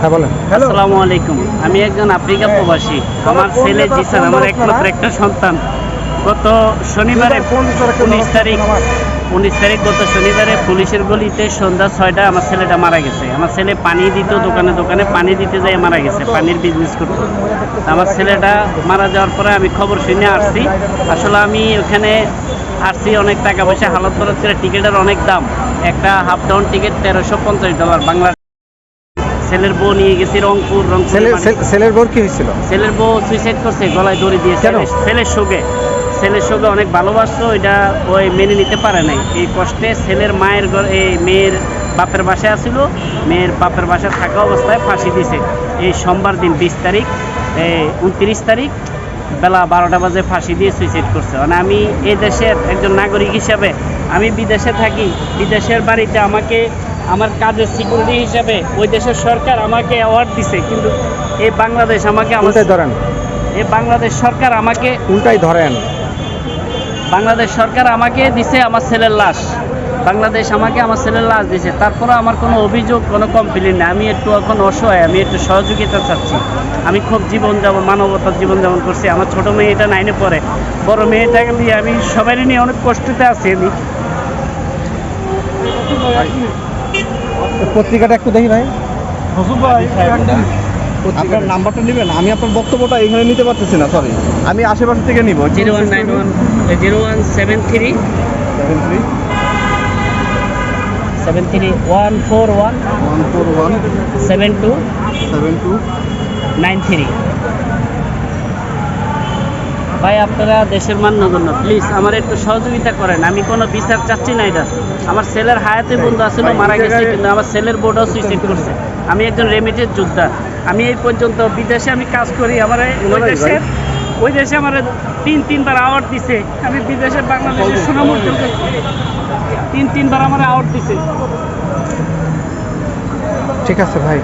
হ্যাঁ বলেন। আসসালামু আলাইকুম। আমি একজন আফ্রিকা প্রবাসী। আমার ছেলে জিসান আমার একমাত্র একটা সন্তান। গত শনিবারে উনিশ তারিখ উনিশ তারিখ গত শনিবারে পুলিশের গলিতে সন্ধ্যা ছয়টা আমার ছেলেটা মারা গেছে। আমার ছেলে পানি দিত দোকানে দোকানে পানি দিতে যাই মারা গেছে পানির বিজনেস করতো। আমার ছেলেটা মারা যাওয়ার পরে আমি খবর শুনে আসছি। আসলে আমি ওখানে আসছি অনেক টাকা পয়সা হালত খরচ করে টিকিটের অনেক দাম। একটা হাফ ডাউন টিকিট তেরোশো পঞ্চাশ ডলার বাংলা ছেলের বউ নিয়ে গেছি রংপুর রংপুর ছেলে ছেলের বোর কি হয়েছিল? ছেলের বউ সুইসাইড করছে গলায় দড়ি দিয়ে? ছেলের সঙ্গে ছেলের সঙ্গে অনেক ভালোবাসতো এটা ওই মেনে নিতে পারে নাই। এই কষ্টে ছেলের মায়ের ঘর এই মেয়ের বাপের বাসায় আসছিল মেয়ের বাপের বাসায় থাকা অবস্থায় ফাঁসি দিছে। এই সোমবার দিন বিশ তারিখ এই উনত্রিশ তারিখ বেলা বারোটা বাজে ফাঁসি দিয়ে সুইসাইড করছে। মানে আমি এই দেশের একজন নাগরিক হিসাবে আমি বিদেশে থাকি বিদেশের বাড়িতে আমাকে আমার কাজের সিকিউরিটি হিসাবে ওই দেশের সরকার আমাকে অ্যাওয়ার্ড দিছে কিন্তু এই বাংলাদেশ আমাকে উল্টাই ধরেন। এই বাংলাদেশ সরকার আমাকে উল্টাই ধরেন। বাংলাদেশ সরকার আমাকে দিছে আমার ছেলের লাশ। বাংলাদেশ আমাকে আমার ছেলের লাশ দিছে। তারপরে আমার কোনো অভিযোগ কোনো কমপ্লেন নেই। আমি একটু এখন অসহায় আমি একটু সহযোগিতা চাচ্ছি। আমি খুব জীবন জীবনযাপন মানবতার জীবন জীবনযাপন করছি। আমার ছোট মেয়েটা নাইনে পড়ে। বড় মেয়েটাকে নিয়ে আমি সবারই নিয়ে অনেক কষ্টতে আছি আমি। পত্রিকাটা একটু দেখি ভাই। আপনার নাম্বারটা নেবেন আমি আপনার বক্তব্যটা এখানে নিতে পারতেছি না সরি আমি আশেপাশে থেকে নিব। Zero one nine one zero one seven three. Seven three one four one one four one seven two seven two nine three. ভাই আপনারা দেশের মান্য জন্য প্লিজ আমার একটু সহযোগিতা করেন। আমি কোনো বিচার চাচ্ছি না এটা। আমার ছেলের হায়াতে বন্ধু আসলে মারা গেছে কিন্তু আমার ছেলের বোর্ডও সুইসাইড করছে। আমি একজন রেমিটেড যোদ্ধা। আমি এই পর্যন্ত বিদেশে আমি কাজ করি আমার ওই দেশের ওই দেশে আমার তিন তিনবার আওয়ার্ড দিছে। আমি বিদেশে বাংলাদেশের সুনামুর যোগ্য তিন তিনবার আমার আওয়ার্ড দিছে। ঠিক আছে ভাই।